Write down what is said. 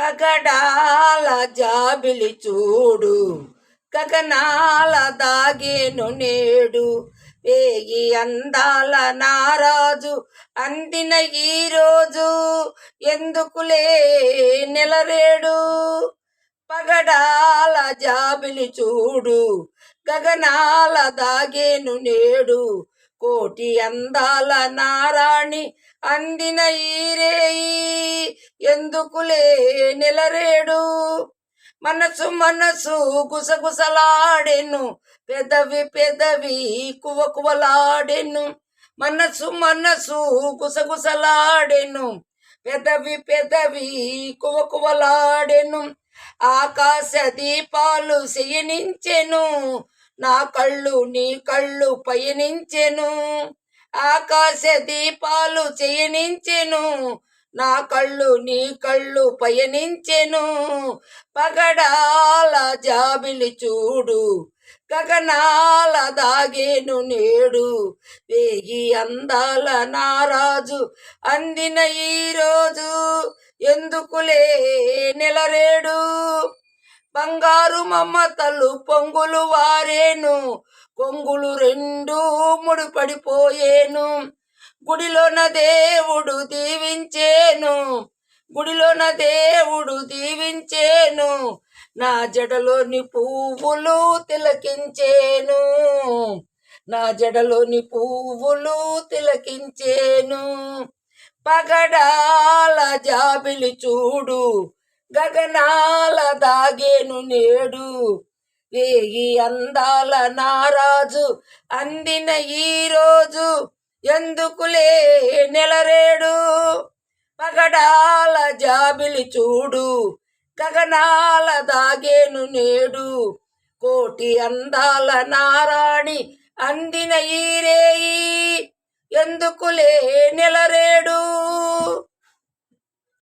పగడాల జాబిలి చూడు గగనాల దాగేను నేడు. వేగి అందాల నారాజు అందిన ఈ రోజు ఎందుకులే నెలరేడు? పగడాల జాబిలి చూడు గగనాల దాగేను నేడు. కోటి అందాల నారాణి అందిన ఈరేయి ఎందుకులే నెలరేడు మనసు మనసు గుసగుసలాడెను పెదవి పెదవి కువకువలాడెను. మనసు మనసు గుసగుసలాడెను పెదవి పెదవి కువకువలాడెను. ఆకాశ దీపాలు శయనించెను నా కళ్ళు నీ కళ్ళు పయనించెను. ఆకాశ దీపాలు చేయనించెను. నా కళ్ళు నీ కళ్ళు పయనించెను. పగడాల జాబిలి చూడు. గగనాల దాగేను నేడు. వేగి అందాల నారాజు అందిన ఈ రోజు. ఎందుకులే నెలరేడు? బంగారు మమతలు పొంగులు వారేను. కొంగులు రెండు ముడిపడిపోయేను. గుడిలోన దేవుడు దీవించేను. గుడిలోన దేవుడు దీవించేను. నా జడలోని పువ్వులు తిలకించేను. నా జడలోని పువ్వులు తిలకించేను. పగడాల జాబిలి చూడు. గగనాల దాగేను నేడు. వేగి అందాల నారాజు అందిన ఈ రోజు ఎందుకులే నెలరేడు? పగడాల జాబిలి చూడు గగనాల దాగేను నేడు. కోటి అందాల నారాణి అందిన ఈరేయి ఎందుకులే నెలరేడు?